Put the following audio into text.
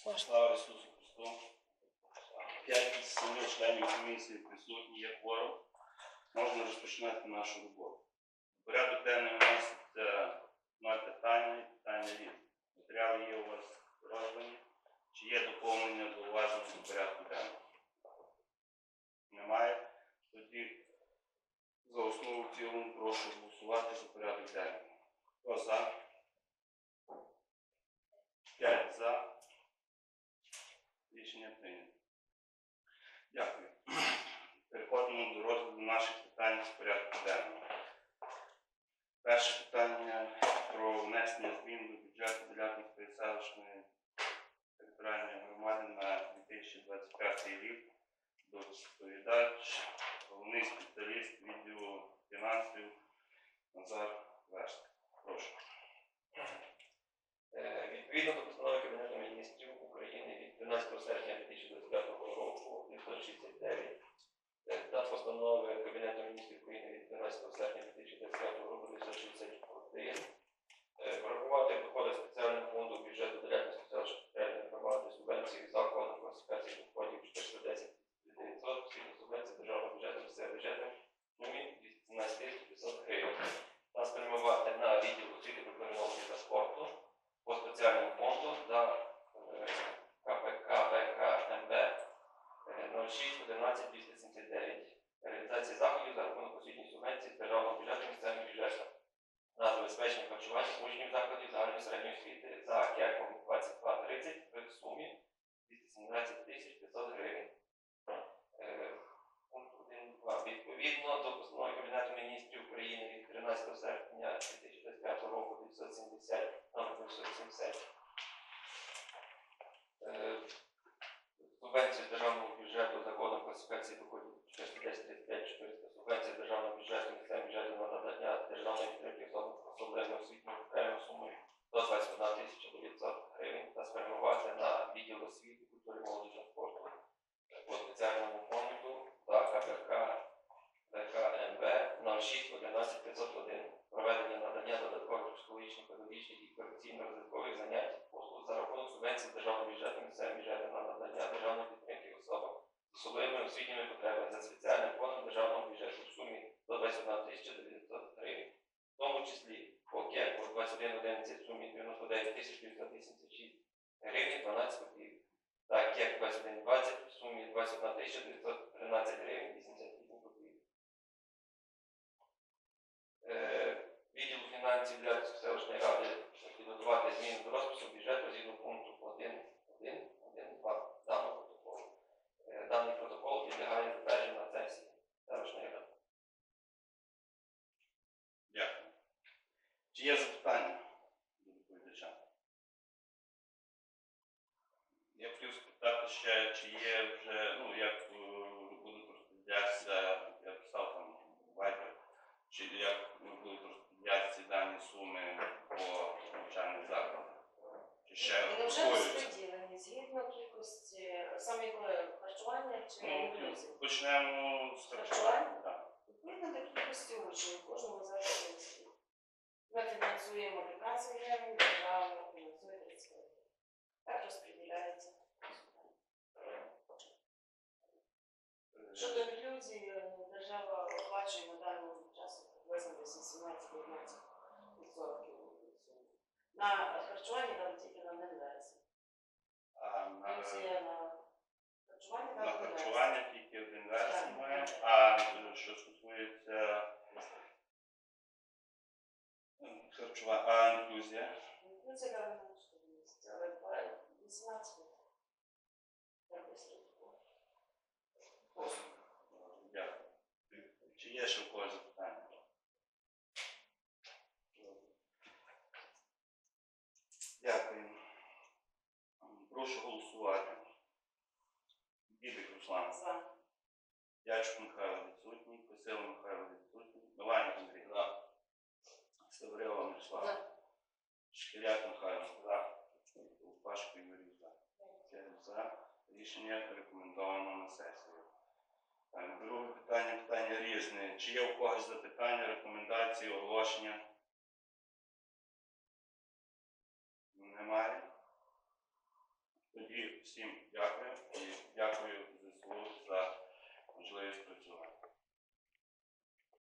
Слава Ісусу Христу. П'ять із семи членів комісії присутні є кворум. Можна розпочинати нашу роботу. Порядок денний вноситься ноль питання і питання різні. Матеріали є у вас роздані. Чи є доповнення до порядку денного? Немає. Тоді за основу цілому прошу голосувати за порядок денний. Хто за? П'ять за. Рішення прийнято. Дякую. Переходимо до розгляду наших питань з порядку денного. Перше питання про внесення змін до бюджету Делятинської селищної територіальної громади на 2025 рік. Доповідач, головний спеціаліст відділу фінансів Назар Верст. Прошу. Е, Відповідно до постанови Кабінету міністрів України від 12 серпня 2025 року 969 е, та постанови Кабінету міністрів України від 12 серпня 2025 року 961 е, врахувати доходи спеціального фонду бюджету Делятинської селищної територіальної громади субвенції закладу класифікації доходів 410 900 освітні субвенції державного бюджету місцевого бюджету в сумі 217 500 гривень та спрямувати на відділ освіти культури науки та спорту по спеціальному фонду за е, КПК ВК МБ е, 06 11 279 реалізації заходів за рахунок освітньої субвенції з державного бюджету місцевим бюджетом на забезпечення харчування учнів закладів загальної середньої освіти за кеком 2230 в сумі 217 тисяч 500 гривень. Е, Пункт 1.2. Відповідно до постанови Кабінету міністрів України від 13 серпня 2025 року 970 номер 970 е, державного бюджету законом класифікації доходів 435 400 субвенції державного бюджету місцевим бюджету на надання державної підтримки особливими освітніми потребами сумою до 21 тисяча 900 гривень та спрямувати на відділ освіти, 06 11 501 проведення надання додаткових психологічних, педагогічних і корекційно-розвиткових занять послуг за рахунок субвенцій з державного бюджету місцевим бюджетом на надання державної підтримки особам з особливими освітніми потребами за спеціальним фондом державного бюджету в сумі до 21 тисяча 900 гривень, в тому числі по КЕКу 2111 в сумі 99 тисяч 986 гривень 12 копійок. Та КЕК 2120 в сумі 21 тисяча 913 гривень 88 копійок. Е, Відділу фінансів для селищної ради підготувати зміни до розпису бюджету згідно пункту 1, 1, 1, 2 даного протоколу. Е, Даний протокол підлягає затвердженню на сесії селищної ради. Дякую. Чи є запитання до доповідача? Я хотів спитати ще, чи є вже, ну, як е, будуть розподілятися, я писав там Viber, чи як будуть розподілятися дані суми по навчальних закладах? Чи ще Вони вже обговорюються? розподілені згідно кількості саме якої харчування чи Ну, інклюзії. Почнемо з харчування. Харчування? Так. Відповідно до кількості учнів кожному закладі освіти. Ми фінансуємо 15 гривень, держава фінансує 30 гривень. Так розподіляється. Щодо інклюзії, держава оплачує на даному часу приблизно десь 18-19% На харчування на. А на, Інклюзія на харчування на там день вересня. харчування тільки один версій Так, має, так. а е, що стосується е, харчування, а інклюзія? Інклюзія там не що місяць, але буває 18 років. Так, десь Прошу голосувати. Бібик Руслан. За. Дячко Михайло відсутній, Косило Михайло відсутній, Меланік Андрій. За. Северила Мирослава. За. Шкіряк Михайло. За. Пашко Юрій. За. П'ять за. Рішення рекомендовано на сесію. Друге питання, питання різне. Чи є у когось запитання, рекомендації, оголошення? тоді всім дякую і дякую.